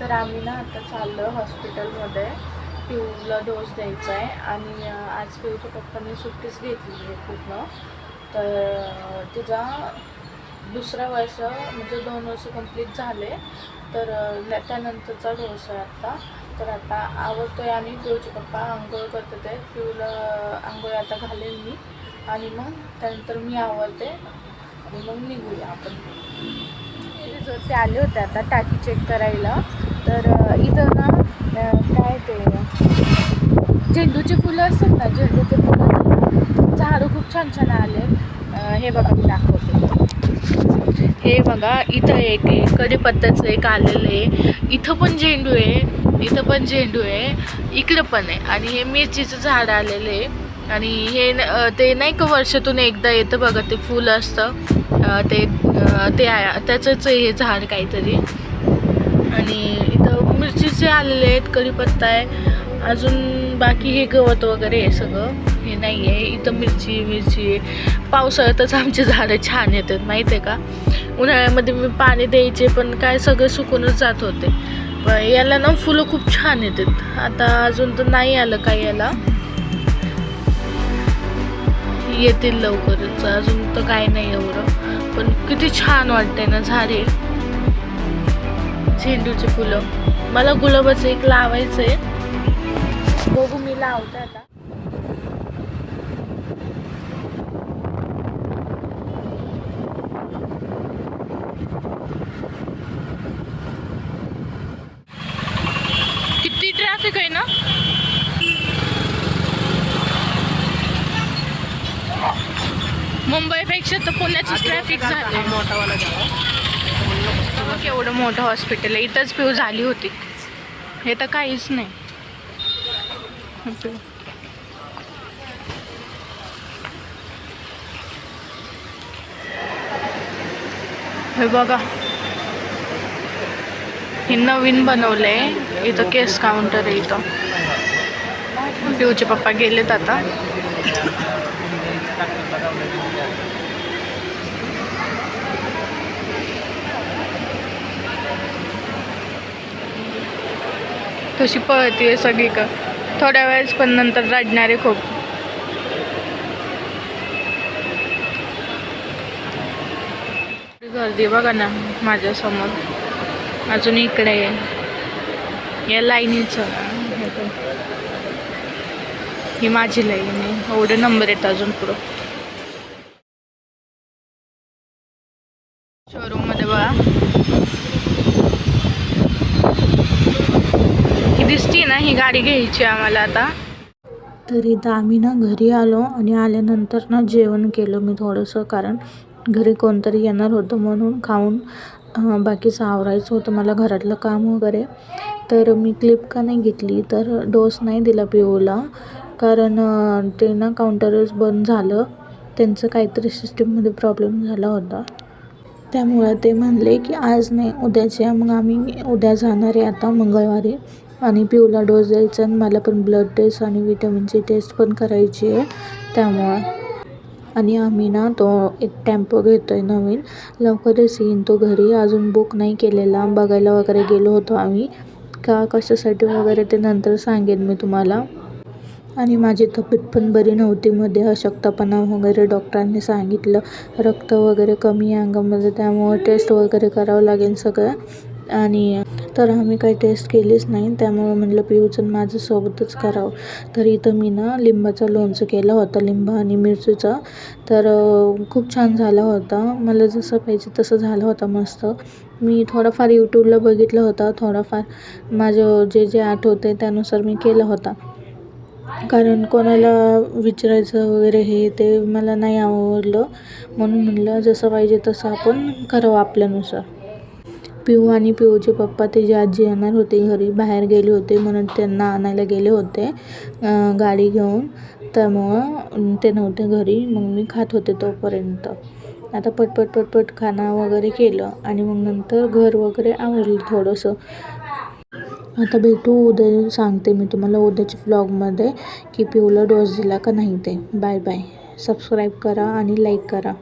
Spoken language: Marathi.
तर आम्ही ना आता चाललो हॉस्पिटलमध्ये. पिऊला डोस द्यायचा आहे आणि आज पिऊच्या पप्पांनी सुट्टीच घेतली आहे पूर्ण. तर तिचा दुसरा वर्ष म्हणजे दोन वर्ष कंप्लीट झाले. तर त्यानंतरचा डोस आहे आत्ता तर आता आवडतो आहे आणि पिऊचे पप्पा आंघोळ करतात आहे पिऊला आंघोळ आता घालेन मी. आणि मग त्यानंतर मी आवडते आणि मग निघूया आपण. ते आले होते आता टाकी चेक करायला. तर इथं ना काय ते झेंडूचे फुलं असतात ना झेंडूचे फुलं झाडं खूप छान छान आले. हे बघा मी दाखवते. हे बघा इथं एक आहे कढीपत्त्याचं एक आलेलं आहे. इथं पण झेंडू आहे इथं पण झेंडू आहे इकडं पण आहे. आणि हे मिरचीचं झाड आलेलं आहे. आणि हे न- ते नाही का वर्षातून एकदा येतं बघा ते फुल असतं. ते ते त्याचंच आहे हे झाड काहीतरी. आणि मिरचीचे आलेले आहेत कढीपत्ता आहे. अजून बाकी हे गवत वगैरे आहे सगळं. हे नाही आहे इथं मिरची मिरची पावसाळ्यातच आमचे झाडं छान येतात माहीत आहे का? उन्हाळ्यामध्ये मी पाणी द्यायचे पण काय सगळं सुकूनच जात होते. पण याला ना फुलं खूप छान येतात. आता अजून तर नाही आलं काय याला. येतील लवकरच अजून तर काय नाही एवढं. पण किती छान वाटतंय ना झाडे. झेंडूची फुलं. मला गुलाबाचं एक लावायचं आहे बघू मी लावते आता. किती ट्रॅफिक आहे ना? मुंबईपेक्षा तर पुण्याचीच ट्रॅफिक झाली. बघ एवढं मोठं हॉस्पिटल आहे. इथंच पिऊ झाली होती. हे तर काहीच नाही. हे हे बघा. हे नवीन बनवलंय. इथं केस काउंटर आहे इथं. पिऊचे पप्पा गेलेत आता. कशी पळते सगळी का? थोड्या वेळेस पण नंतर रडणारे खूप. गर्दी बघा ना माझ्यासमोर अजून इकडे आहे. या लाईनीचं. ही माझी लाईन आहे. एवढे नंबर येत अजून पुढं. शोरूममध्ये बघा ही नाही ही गाडी घ्यायची आम्हाला आता. तर इथं आम्ही ना घरी आलो आणि आल्यानंतर ना जेवण केलं मी थोडंसं कारण घरी कोणतरी येणार होतं म्हणून खाऊन बाकीचं आवरायचं होतं मला घरातलं काम वगैरे. तर मी क्लिप का नाही घेतली तर डोस नाही दिला पिओला कारण ते ना काउंटरच बंद झालं. त्यांचं काहीतरी सिस्टीममध्ये प्रॉब्लेम झाला होता. त्यामुळे ते म्हणले की आज नाही उद्याच्या मग आम्ही उद्या जाणार आहे आता मंगळवारी. आणि पिऊला डोस द्यायचा आणि मला पण ब्लड टेस्ट आणि विटॅमिनची टेस्ट पण करायची आहे त्यामुळं. आणि आम्ही ना तो एक टेम्पो घेतो आहे नवीन लवकरच येईन तो घरी. अजून बुक नाही केलेला. बघायला वगैरे गेलो होतो आम्ही. का कशासाठी वगैरे ते नंतर सांगेन मी तुम्हाला. आणि माझी तब्येत पण बरी नव्हती मध्ये. अशक्तपणा वगैरे डॉक्टरांनी सांगितलं. रक्त वगैरे कमी आहे अंगामध्ये. त्यामुळे टेस्ट वगैरे करावं लागेल सगळं. आणि तर आम्ही काही टेस्ट केलीच नाही. त्यामुळं म्हटलं पिऊचं माझं सोबतच करावं. तर इथं मी ना लिंबाचं लोणचं केलं होतं लिंब आणि मिरचीचं. तर खूप छान झाला होता. मला जसं पाहिजे तसं झालं होतं मस्त. मी थोडंफार यूट्यूबला बघितलं होतं. थोडंफार माझं जे जे आठवते त्यानुसार मी केलं होतं. कारण कोणाला विचारायचं वगैरे हे ते मला नाही आवडलं. म्हणून म्हटलं जसं पाहिजे तसं आपण करावं आपल्यानुसार. पिऊ आणि पिऊचे पप्पा त्याची आजी येणार होते घरी बाहेर गेले होते म्हणून त्यांना आणायला गेले होते गाडी घेऊन. त्यामुळं ते नव्हते घरी. मग मी खात होते तोपर्यंत. आता पटपट पटपट खाणं वगैरे केलं आणि मग नंतर घर वगैरे आवरलं थोडंसं. आता भेटू उद्या. सांगते मी तुम्हाला उद्याच्या ब्लॉगमध्ये की पिऊला डोस दिला का नाही ते. बाय बाय सबस्क्राईब करा आणि लाईक करा.